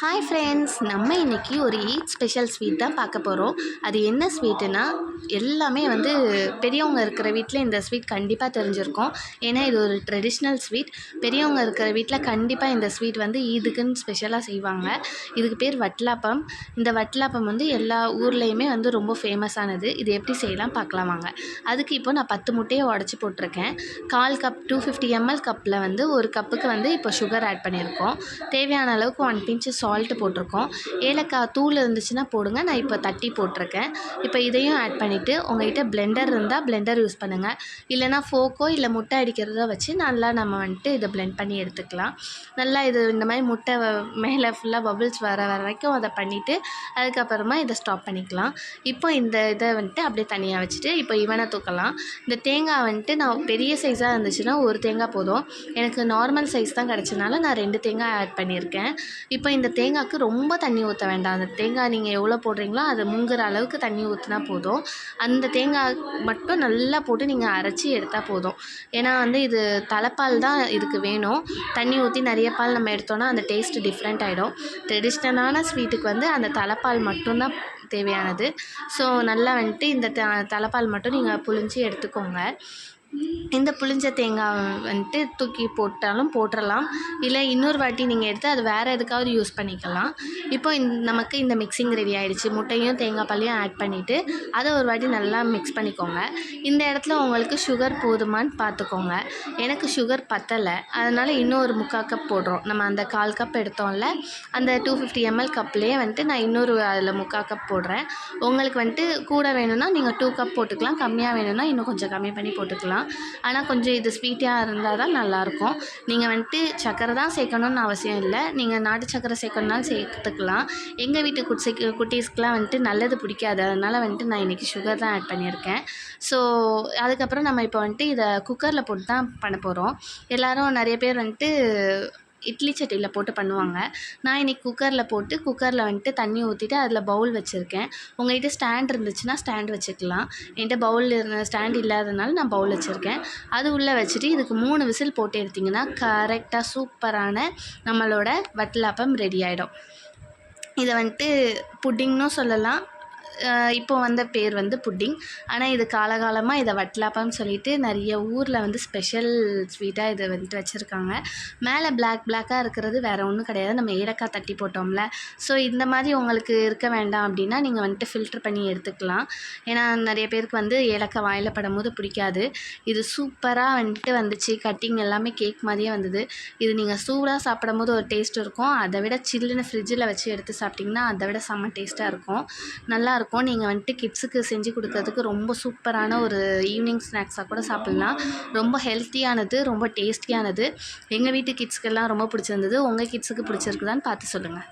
Hi friends நம்ம இன்றைக்கி ஒரு ஈத் ஸ்பெஷல் ஸ்வீட் தான் பார்க்க போகிறோம் அது என்ன ஸ்வீட்டுனா எல்லாமே வந்து பெரியவங்க இருக்கிற வீட்டில் இந்த ஸ்வீட் கண்டிப்பாக தெரிஞ்சிருக்கும். ஏன்னா இது ஒரு ட்ரெடிஷ்னல் ஸ்வீட் பெரியவங்க இருக்கிற வீட்டில் கண்டிப்பாக இந்த ஸ்வீட் வந்து ஈதுக்குன்னு ஸ்பெஷலாக செய்வாங்க. இதுக்கு பேர் வட்லாப்பம். இந்த வட்லாப்பம் வந்து எல்லா ஊர்லேயுமே வந்து ரொம்ப ஃபேமஸானது இது எப்படி செய்யலாம் பார்க்கலாம் வாங்க. அதுக்கு இப்போ நான் பத்து முட்டையை உடச்சி போட்டிருக்கேன். கால் கப் டூ ஃபிஃப்டி எம்எல் கப்பில் வந்து ஒரு கப்புக்கு வந்து இப்போ சுகர் ஆட் பண்ணியிருக்கோம். தேவையான அளவுக்கு ஒன் பிஞ்சு சால்ட்டு போட்டிருக்கோம். ஏலக்காய் தூள் இருந்துச்சுன்னா போடுங்க. நான் இப்போ தட்டி போட்டிருக்கேன். இப்போ இதையும் ஆட் பண்ணிவிட்டு உங்கள்கிட்ட பிளெண்டர் இருந்தால் பிளெண்டர் யூஸ் பண்ணுங்கள் இல்லைனா ஃபோக்கோ இல்லை முட்டை அடிக்கிறதோ வச்சு நல்லா நம்ம வந்துட்டு இதை பிளெண்ட் பண்ணி எடுத்துக்கலாம். நல்லா இது இந்த மாதிரி முட்டை மேலே ஃபுல்லாக பபுள்ஸ் வர வரைக்கும் அதை பண்ணிவிட்டு அதுக்கப்புறமா இதை ஸ்டாப் பண்ணிக்கலாம். இப்போ இந்த இதை வந்துட்டு அப்படியே தனியாக வச்சுட்டு இப்போ இவனை தூக்கலாம். இந்த தேங்காய் வந்துட்டு நான் பெரிய சைஸாக இருந்துச்சுன்னா ஒரு தேங்காய் போதும். எனக்கு நார்மல் சைஸ் தான் கிடச்சனால நான் ரெண்டு தேங்காய் ஆட் பண்ணியிருக்கேன். இப்போ இந்த தேங்காய்க்கு ரொம்ப தண்ணி ஊற்ற வேண்டாம். அந்த தேங்காய் நீங்கள் எவ்வளோ போடுறீங்களோ அது முங்குற அளவுக்கு தண்ணி ஊற்றினா போதும். அந்த தேங்காய் மட்டும் நல்லா போட்டு நீங்கள் அரைச்சி எடுத்தால் போதும். ஏன்னா வந்து இது தலைப்பால் தான் இதுக்கு வேணும். தண்ணி ஊற்றி நிறைய பால் நம்ம எடுத்தோன்னா அந்த டேஸ்ட்டு டிஃப்ரெண்ட் ஆகிடும் ட்ரெடிஷ்னலான ஸ்வீட்டுக்கு வந்து அந்த தலைப்பால் மட்டும்தான் தேவையானது. ஸோ நல்லா வந்துட்டு இந்த த தலைப்பால் மட்டும் நீங்கள் புழிஞ்சு எடுத்துக்கோங்க. இந்த புளிஞ்ச தேங்காய் வந்துட்டு தூக்கி போட்டாலும் போட்டுடலாம் இல்லை இன்னொரு வாட்டி நீங்கள் எடுத்து அது வேறு எதுக்காவது யூஸ் பண்ணிக்கலாம். இப்போ இந்த நமக்கு இந்த மிக்சிங் ரெடி ஆகிடுச்சு முட்டையும் தேங்காய் பாலையும் ஆட் பண்ணிவிட்டு அதை ஒரு வாட்டி நல்லா மிக்ஸ் பண்ணிக்கோங்க. இந்த இடத்துல உங்களுக்கு சுகர் போதுமான்னு பார்த்துக்கோங்க. எனக்கு சுகர் பத்தலை. அதனால் இன்னும் ஒரு முக்கால் கப் போடுறோம். நம்ம அந்த கால் கப் எடுத்தோம்ல அந்த டூ ஃபிஃப்டி எம்எல் கப்லேயே வந்துட்டு நான் இன்னொரு அதில் முக்கால் கப் போடுறேன். உங்களுக்கு வந்துட்டு கூட வேணும்னா நீங்கள் டூ கப் போட்டுக்கலாம். கம்மியாக வேணும்னா இன்னும் கொஞ்சம் கம்மி பண்ணி போட்டுக்கலாம். ஆனால் கொஞ்சம் இது ஸ்வீட்டாக இருந்தால் தான் நல்லாயிருக்கும். நீங்கள் வந்துட்டு சர்க்கரை தான் சேர்க்கணுன்னு அவசியம் இல்லை. நீங்கள் நாட்டு சக்கரை சேர்க்கணுனாலும் சேர்த்துக்கலாம். எங்கள் வீட்டு குட்ஸை குட்டீஸ்க்கெலாம் வந்துட்டு நல்லது பிடிக்காது. அதனால் வந்துட்டு நான் இன்றைக்கி சுகர் தான் ஆட் பண்ணியிருக்கேன். ஸோ அதுக்கப்புறம் நம்ம இப்போ வந்துட்டு இதை குக்கரில் போட்டு தான் பண்ண போகிறோம் எல்லோரும் நிறைய பேர் வந்துட்டு இட்லி சட்டியில் போட்டு பண்ணுவாங்க. நான் இன்றைக்கி குக்கரில் போட்டு குக்கரில் வந்துட்டு தண்ணி ஊற்றிட்டு அதில் பவுல் வச்சுருக்கேன். உங்கள்கிட்ட ஸ்டாண்ட் இருந்துச்சுன்னா ஸ்டாண்ட் வச்சுக்கலாம். என்கிட்ட பவுல் இருந்த ஸ்டாண்ட் இல்லாதனால நான் பவுல் வச்சுருக்கேன். அது உள்ளே வச்சுட்டு இதுக்கு மூணு விசில் போட்டு எடுத்திங்கன்னா கரெக்டாக சூப்பரான நம்மளோட வட்டலாப்பம் ரெடி ஆகிடும் இதை வந்துட்டு புட்டிங்னும் சொல்லலாம். இப்போ வந்த பேர் வந்து புட்டிங். ஆனால் இது காலகாலமாக இதை வட்லாப்பான்னு சொல்லிட்டு நிறைய ஊரில் வந்து ஸ்பெஷல் ஸ்வீட்டாக இதை வந்துட்டு வச்சுருக்காங்க. மேலே பிளாக் பிளாக்காக இருக்கிறது வேறு ஒன்றும் கிடையாது. நம்ம ஏலக்காய் தட்டி போட்டோம்ல. ஸோ இந்த மாதிரி உங்களுக்கு இருக்க வேண்டாம் அப்படின்னா நீங்கள் வந்துட்டு ஃபில்ட்ரு பண்ணி எடுத்துக்கலாம். ஏன்னா நிறைய பேருக்கு வந்து ஏலக்காய் வாயில் படும்போது பிடிக்காது. இது சூப்பராக வந்துட்டு வந்துச்சு. கட்டிங் எல்லாமே கேக் மாதிரியே வந்தது. இது நீங்கள் சூடாக சாப்பிடும் போது ஒரு டேஸ்ட் இருக்கும். அதை விட சில்லுன்னு ஃப்ரிட்ஜில் வச்சு எடுத்து சாப்பிட்டிங்கன்னா அதை விட செம்ம டேஸ்ட்டாக இருக்கும். நல்லாயிருக்கும் இருக்கும். நீங்கள் வந்துட்டு கிட்ஸுக்கு செஞ்சு கொடுக்கறதுக்கு ரொம்ப சூப்பரான ஒரு ஈவினிங் ஸ்நாக்ஸாக கூட சாப்பிட்லாம். ரொம்ப ஹெல்த்தியானது ரொம்ப டேஸ்டியானது. எங்கள் வீட்டு கிட்ஸ்க்கெல்லாம் ரொம்ப பிடிச்சிருந்தது. உங்கள் கிட்ஸுக்கு பிடிச்சிருக்குதான்னு பார்த்து சொல்லுங்கள்